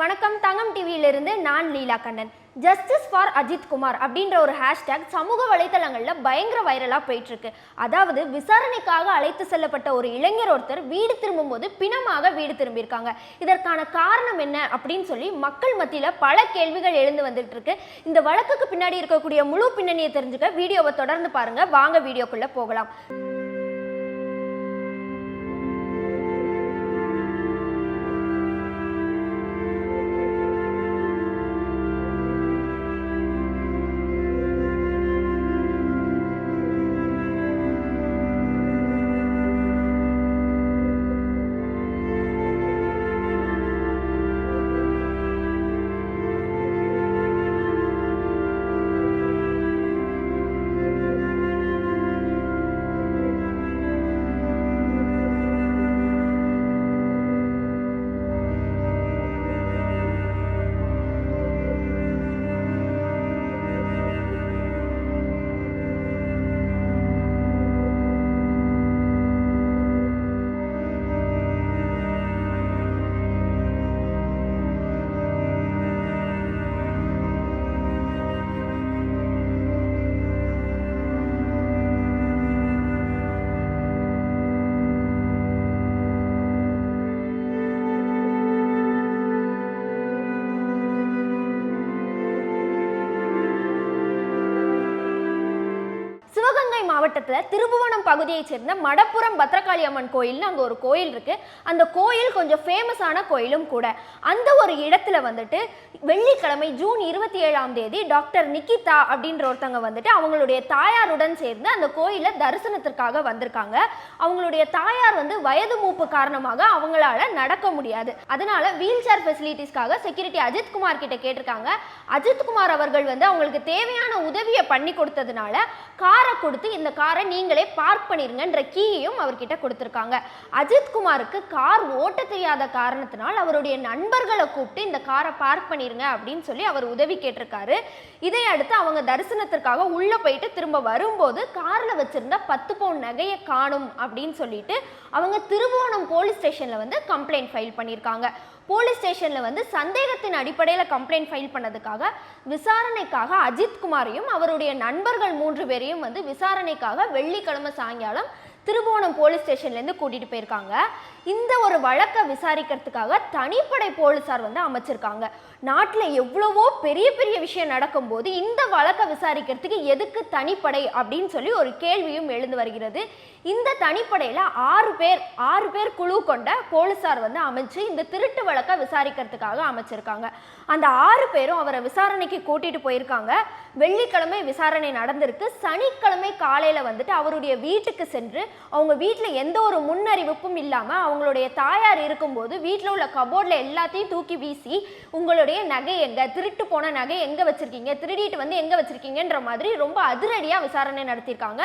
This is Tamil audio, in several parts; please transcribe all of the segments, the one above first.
வணக்கம். தங்கம் டிவியிலிருந்து நான் லீலா கண்ணன். ஜஸ்டிஸ் ஃபார் அஜித் குமார் அப்படின்ற ஒரு ஹேஷ்டேக் சமூக வலைத்தளங்களில் பயங்கர வைரலாக போயிட்டுருக்கு. அதாவது விசாரணைக்காக அழைத்து செல்லப்பட்ட ஒரு இளைஞர் ஒருத்தர் வீடு திரும்பும்போது பிணமாக வீடு திரும்பியிருக்காங்க. இதற்கான காரணம் என்ன அப்படின்னு சொல்லி மக்கள் மத்தியில் பல கேள்விகள் எழுந்து வந்துட்டு இருக்கு இந்த வழக்குக்கு பின்னாடி இருக்கக்கூடிய முழு பின்னணியை தெரிஞ்சுக்க வீடியோவை தொடர்ந்து பாருங்கள் வாங்க வீடியோக்குள்ளே போகலாம். சிவகங்கை மாவட்டத்தில் திருபுவனம் பகுதியைச் சேர்ந்த மடப்புரம் பத்ரகாளி அம்மன் கோயில்னு அங்கே ஒரு கோயில் இருக்கு. அந்த கோயில் கொஞ்சம் ஃபேமஸான கோயிலும் கூட. அந்த ஒரு இடத்துல வந்துட்டு வெள்ளிக்கிழமை ஜூன் இருபத்தி ஏழாம் தேதி டாக்டர் நிக்கிதா அப்படின்ற ஒருத்தவங்க வந்துட்டு அவங்களுடைய தாயாருடன் சேர்ந்து அந்த கோயிலை தரிசனத்திற்காக வந்திருக்காங்க. அவங்களுடைய தாயார் வந்து வயது மூப்பு காரணமாக அவங்களால நடக்க முடியாது. அதனால வீல் சேர் ஃபெசிலிட்டிஸ்க்காக செக்யூரிட்டி அஜித்குமார் கிட்ட கேட்டிருக்காங்க. அஜித்குமார் அவர்கள் வந்து அவங்களுக்கு தேவையான உதவியை பண்ணி கொடுத்ததுனால காரை கொடுத்து இந்த காரை நீங்களே பார்க் பண்ணிருங்கன்ற கீயையும் அவர்கிட்ட கொடுத்துருக்காங்க. அஜித் குமாருக்கு கார் ஓட்ட தெரியாத காரணத்தினால் அவருடைய நண்பர்களை கூப்பிட்டு இந்த காரை பார்க் பண்ணிருங்க அப்படின்னு சொல்லி அவர் உதவி கேட்டிருக்காரு. இதை அடுத்து அவங்க தரிசனத்திற்காக உள்ள போயிட்டு திரும்ப வரும்போது காரில் வச்சிருந்த பத்து பவுன் நகையை காணும் அப்படின்னு சொல்லிட்டு அவங்க திருவோணம் போலீஸ் ஸ்டேஷன்ல வந்து கம்ப்ளைண்ட் ஃபைல் பண்ணியிருக்காங்க போலீஸ் ஸ்டேஷனில் வந்து சந்தேகத்தின் அடிப்படையில் கம்ப்ளைண்ட் ஃபைல் பண்ணதுக்காக விசாரணைக்காக அஜித் குமாரையும் அவருடைய நண்பர்கள் மூன்று பேரையும் வந்து விசாரணைக்காக வெள்ளிக்கிழமை சாயங்காலம் திருவோணம் போலீஸ் ஸ்டேஷன்லேருந்து கூட்டிகிட்டு போயிருக்காங்க. இந்த ஒரு வழக்கை விசாரிக்கிறதுக்காக தனிப்படை போலீஸார் வந்து அமைச்சிருக்காங்க. நாட்டில் எவ்வளவோ பெரிய பெரிய விஷயம் நடக்கும்போது இந்த வழக்கை விசாரிக்கிறதுக்கு எதுக்கு தனிப்படை அப்படின்னு சொல்லி ஒரு கேள்வியும் எழுந்து வருகிறது. இந்த தனிப்படையில் ஆறு பேர் ஆறு பேர் குழு கொண்ட போலீஸார் வந்து அமைச்சு இந்த திருட்டு வழக்கை விசாரிக்கிறதுக்காக அமைச்சிருக்காங்க. அந்த ஆறு பேரும் அவரை விசாரணைக்கு கூட்டிட்டு போயிருக்காங்க. வெள்ளிக்கிழமை விசாரணை நடந்திருக்கு. சனிக்கிழமை காலையில் வந்துட்டு அவருடைய வீட்டுக்கு சென்று அவங்க வீட்டில் எந்த ஒரு முன்னறிவிப்பும் இல்லாமல் அவங்களுடைய தாயார் இருக்கும்போது வீட்டில் உள்ள கபோர்டில் எல்லாத்தையும் தூக்கி வீசி உங்களுடைய நகை எங்கே திருட்டு போன நகை எங்கே வச்சுருக்கீங்க திருடிட்டு வந்து எங்கே வச்சுருக்கீங்கன்ற மாதிரி ரொம்ப அதிரடியாக விசாரணை நடத்தியிருக்காங்க.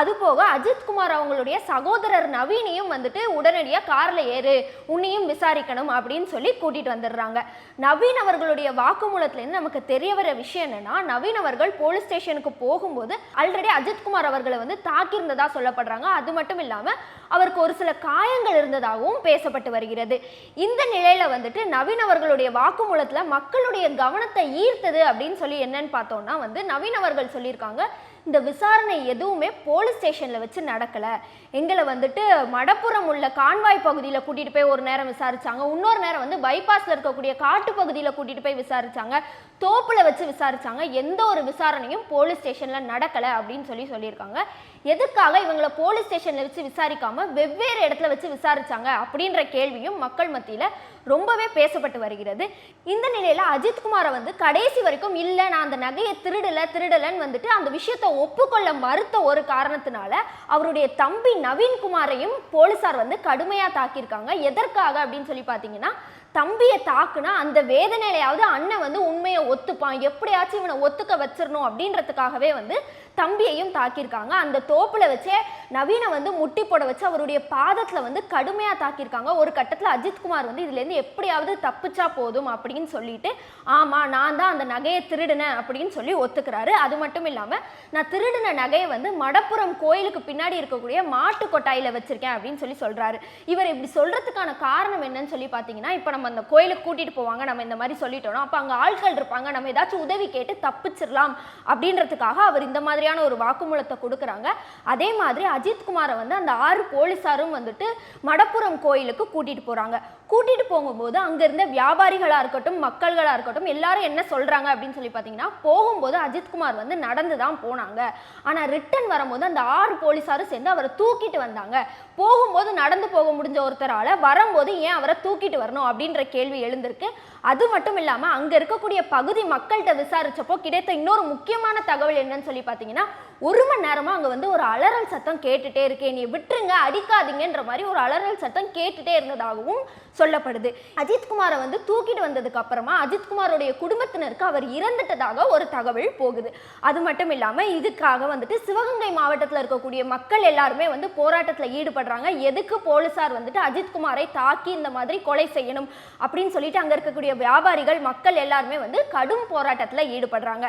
அது போக அஜித்குமார் அவங்களுடைய சகோதரர் நவீனையும் வந்துட்டு உடனடியாக காரில் ஏறு உன்னையும் விசாரிக்கணும் அப்படின்னு சொல்லி கூட்டிகிட்டு வந்துடுறாங்க. நவீன் அவர்களுடைய வாக்குமூலத்துலேருந்து நமக்கு தெரிய வர விஷயம் என்னன்னா நவீன் அவர்கள் போலீஸ் ஸ்டேஷனுக்கு போகும்போது ஆல்ரெடி அஜித்குமார் அவர்களை வந்து தாக்கியிருந்ததாக சொல்லப்படுறாங்க. அது மட்டும் இல்லாமல் அவருக்கு ஒரு சில காயங்கள் இருந்ததாகவும் பேசப்பட்டு வருகிறது. இந்த நிலையில் வந்துட்டு நவீன் அவர்களுடைய வாக்குமூலத்தில் மக்களுடைய கவனத்தை ஈர்த்தது அப்படின்னு சொல்லி என்னன்னு பார்த்தோம்னா வந்து நவீன் அவர்கள் சொல்லியிருக்காங்க இந்த விசாரணை எதுவுமே போலீஸ் ஸ்டேஷனில் வச்சு நடக்கலை. எங்களை வந்துட்டு மடப்புறம் உள்ள கான்வாய் பகுதியில் கூட்டிகிட்டு போய் ஒரு நேரம் விசாரிச்சாங்க. இன்னொரு நேரம் வந்து பைபாஸில் இருக்கக்கூடிய காட்டு பகுதியில் கூட்டிகிட்டு போய் விசாரித்தாங்க தோப்பில் வச்சு விசாரித்தாங்க எந்த ஒரு விசாரணையும் போலீஸ் ஸ்டேஷனில் நடக்கலை அப்படின்னு சொல்லி சொல்லியிருக்காங்க. எதுக்காக இவங்களை போலீஸ் ஸ்டேஷனில் வச்சு விசாரிக்காம வெவ்வேறு இடத்துல வச்சு விசாரிச்சாங்க அப்படின்ற கேள்வியும் மக்கள் மத்தியில் ரொம்பவே பேசப்பட்டு வருகிறது. இந்த நிலையில அஜித்குமாரை வந்து கடைசி வரைக்கும் இல்லை நான் அந்த நகையை திருடல திருடலன்னு வந்துட்டு அந்த விஷயத்தை ஒப்புக்கொள்ள மறுத்த ஒரு காரணத்தினால அவருடைய தம்பி நவீன்குமாரையும் போலீசார் வந்து கடுமையாக தாக்கியிருக்காங்க. எதற்காக அப்படின்னு சொல்லி பார்த்தீங்கன்னா தம்பியை தாக்குனா அந்த வேதனையிலையாவது அண்ணன் வந்து உண்மையை ஒத்துப்பான். எப்படியாச்சும் இவனை ஒத்துக்க வச்சிடணும் அப்படின்றதுக்காகவே வந்து தம்பியையும் தாக்கியிருக்காங்க. அந்த தோப்புல வச்சே நவீனை வந்து முட்டி போட வச்சு அவருடைய பாதத்துல வந்து கடுமையா தாக்கியிருக்காங்க. ஒரு கட்டத்துல அஜித்குமார் வந்து இதுல இருந்து எப்படியாவது தப்பிச்சா போதும் அப்படின்னு சொல்லிட்டு ஆமா நான் தான் அந்த நகையை திருடினேன் அப்படின்னு சொல்லி ஒத்துக்கிறாரு. அது மட்டும் இல்லாம நான் திருடின நகையை வந்து மடப்புறம் கோயிலுக்கு பின்னாடி இருக்கக்கூடிய மாட்டு கொட்டாயில வச்சிருக்கேன் அப்படின்னு சொல்லி சொல்றாரு. இவர் இப்படி சொல்றதுக்கான காரணம் என்னன்னு சொல்லி பாத்தீங்கன்னா இப்போ நம்ம அந்த கோயிலுக்கு கூட்டிட்டு போவாங்க நம்ம இந்த மாதிரி சொல்லிட்டோம் அப்போ அங்க ஆட்கள் இருப்பாங்க நம்ம ஏதாச்சும் உதவி கேட்டு தப்பிச்சிடலாம் அப்படின்றதுக்காக அவர் இந்த மாதிரி மாதிரியான ஒரு வாக்குமூலத்தை கொடுக்குறாங்க. அதே மாதிரி அஜித்குமாரை வந்து அந்த ஆறு போலீஸாரும் வந்துட்டு மடப்புறம் கோயிலுக்கு கூட்டிட்டு போறாங்க. கூட்டிட்டு போகும்போது அங்க இருந்த வியாபாரிகளா இருக்கட்டும் மக்கள்களா இருக்கட்டும் எல்லாரும் என்ன சொல்றாங்க அப்படின்னு சொல்லி பார்த்தீங்கன்னா போகும்போது அஜித்குமார் வந்து நடந்து தான் போனாங்க. ஆனா ரிட்டன் வரும்போது அந்த ஆறு போலீஸாரும் சேர்ந்து அவரை தூக்கிட்டு வந்தாங்க. போகும்போது நடந்து போக முடிஞ்ச ஒருத்தரால வரும்போது ஏன் அவரை தூக்கிட்டு வரணும் அப்படின்ற கேள்வி எழுந்திருக்கு. அது மட்டும் இல்லாம அங்க இருக்கக்கூடிய பகுதி மக்கள்கிட்ட விசாரிச்சப்போ கிடைத்த இன்னொரு முக்கியமான தகவல் என்னன்னு சொல்லி பார்த்தீங்கன்னா ஒரு மணி நேரமா அங்க வந்து ஒரு அலறல் சத்தம் கேட்டுட்டே இருக்கு நீ விட்டுருங்க அடிக்காதீங்கன்ற மாதிரி ஒரு அலறல் சத்தம் கேட்டுட்டே இருந்ததாகவும் சொல்லப்படுது. அஜித்குமாரை வந்து தூக்கிட்டு வந்ததுக்கு அப்புறமா அஜித்குமாரோடைய குடும்பத்தினருக்கு அவர் இறந்துட்டதாக ஒரு தகவல் போகுது. அது மட்டும் இல்லாமல் இதுக்காக வந்துட்டு சிவகங்கை மாவட்டத்தில் இருக்கக்கூடிய மக்கள் எல்லாருமே வந்து போராட்டத்தில் ஈடுபடுறாங்க. எதுக்கு போலீசார் வந்துட்டு அஜித்குமாரை தாக்கி இந்த மாதிரி கொலை செய்யணும் அப்படின்னு சொல்லிட்டு அங்கே இருக்கக்கூடிய வியாபாரிகள் மக்கள் எல்லாருமே வந்து கடும் போராட்டத்தில் ஈடுபடுறாங்க.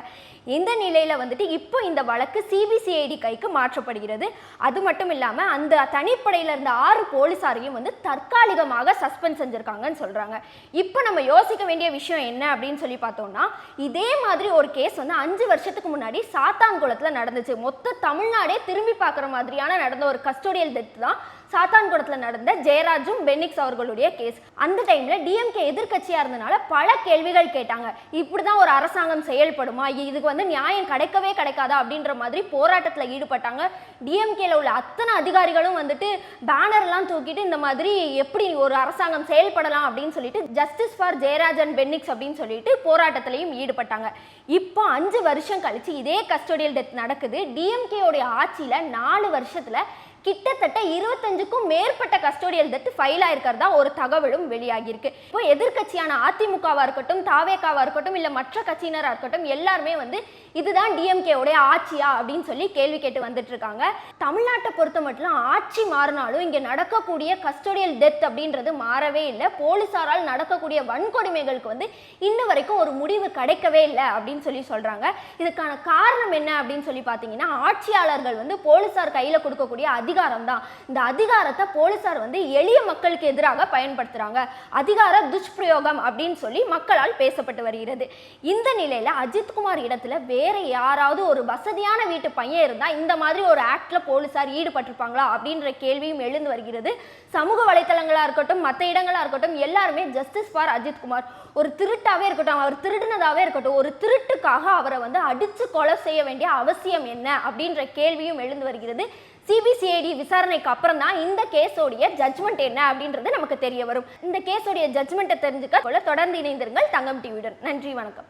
இந்த நிலையில் வந்துட்டு இப்போ இந்த வழக்கு சிபிசிஐடி கைக்கு மாற்றப்படுகிறது. அது மட்டும் இல்லாமல் அந்த தனிப்படையில் இருந்த ஆறு போலீசாரையும் வந்து தற்காலிகமாக சஸ்பெண்ட் செஞ்சிருக்காங்கன்னு சொல்றாங்க. இப்போ நம்ம யோசிக்க வேண்டிய விஷயம் என்ன அப்படின்னு சொல்லி பார்த்தோம்னா இதே மாதிரி ஒரு கேஸ் வந்து அஞ்சு வருஷத்துக்கு முன்னாடி சாத்தான்குளத்தில் நடந்துச்சு. மொத்த தமிழ்நாடே திரும்பி பார்க்குற மாதிரியான நடந்த ஒரு கஸ்டோடியல் டெத் தான் சாத்தான்குளத்தில் நடந்த ஜெயராஜும் பென்னிக்ஸ் அவர்களுடைய கேஸ் அந்த டைமில் டிஎம்கே எதிர்கட்சியாக இருந்தனால பல கேள்விகள் கேட்டாங்க. இப்படி தான் ஒரு அரசாங்கம் செயல்படுமா? இதுக்கு வந்து நியாயம் கிடைக்கவே கிடைக்காதா? அப்படின்ற மாதிரி போராட்டத்தில் ஈடுபட்டாங்க. டிஎம்கேல உள்ள அத்தனை அதிகாரிகளும் வந்துட்டு பேனர்லாம் தூக்கிட்டு இந்த மாதிரி எப்படி ஒரு அரசாங்கம் செயல்படலாம் அப்படின்னு சொல்லிட்டு ஜஸ்டிஸ் ஃபார் ஜெயராஜன் பென்னிக்ஸ் அப்படின்னு சொல்லிட்டு போராட்டத்திலையும் ஈடுபட்டாங்க. இப்போ அஞ்சு வருஷம் கழிச்சு இதே கஸ்டோடியல் டெத் நடக்குது. டிஎம்கேயோடைய ஆட்சியில் நாலு வருஷத்தில் கிட்டத்தட்ட இருபத்தஞ்சுக்கும் மேற்பட்ட கஸ்டோடியல் டெத் ஃபைல் ஆயிருக்கிறதா ஒரு தகவலும் வெளியாகியிருக்கு. இப்போ எதிர்க்கட்சியான அதிமுகவாக இருக்கட்டும் தாவேக்காவாக இருக்கட்டும் இல்லை மற்ற கட்சியினராக இருக்கட்டும் எல்லாருமே வந்து இதுதான் டிஎம்கேவுடைய ஆட்சியா அப்படின்னு சொல்லி கேள்வி கேட்டு வந்துட்டு இருக்காங்க தமிழ்நாட்டை பொறுத்த மட்டும் ஆட்சி மாறினாலும் இங்கே நடக்கக்கூடிய கஸ்டோடியல் டெத் அப்படின்றது மாறவே இல்லை. போலீசாரால் நடக்கக்கூடிய வன்கொடுமைகளுக்கு வந்து இன்ன வரைக்கும் ஒரு முடிவு கிடைக்கவே இல்லை அப்படின்னு சொல்லி சொல்கிறாங்க இதுக்கான காரணம் என்ன அப்படின்னு சொல்லி பார்த்தீங்கன்னா ஆட்சியாளர்கள் வந்து போலீஸார் கையில் கொடுக்கக்கூடிய அதிகாரம் தான் இந்த அதிகாரத்தை போலீசார் வந்து எளிய மக்களுக்கு எதிராக பயன்படுத்துகிறாங்க அதிகார துஷ்பிரயோகம் அப்படின்னு சொல்லி மக்களால் பேசப்பட்டு வருகிறது. இந்த நிலையில் அஜித்குமார் இடத்துல வேற யாராவது ஒரு வசதியான வீட்டு பையன் இருந்தால் இந்த மாதிரி ஒரு ஆக்டில் போலீசார் ஈடுபட்டிருப்பாங்களா அப்படின்ற கேள்வியும் எழுந்து வருகிறது. சமூக வலைத்தளங்களாக இருக்கட்டும் மற்ற இடங்களாக இருக்கட்டும் எல்லாருமே ஜஸ்டிஸ் ஃபார் அஜித்குமார் ஒரு திருட்டாகவே இருக்கட்டும் அவர் திருடினதாகவே இருக்கட்டும் ஒரு திருட்டுக்காக அவரை வந்து அடித்து கொலை செய்ய வேண்டிய அவசியம் என்ன அப்படின்ற கேள்வியும் எழுந்து வருகிறது. சிபிசிஐடி விசாரணைக்கு அப்புறம் தான் இந்த கேஸோடைய ஜட்மெண்ட் என்ன அப்படின்றது நமக்கு தெரிய வரும். இந்த கேஸோடைய ஜட்மெண்ட்டை தெரிஞ்சுக்க தொடர்ந்து இணைந்திருங்கள் தங்கம் டிவியுடன். நன்றி வணக்கம்.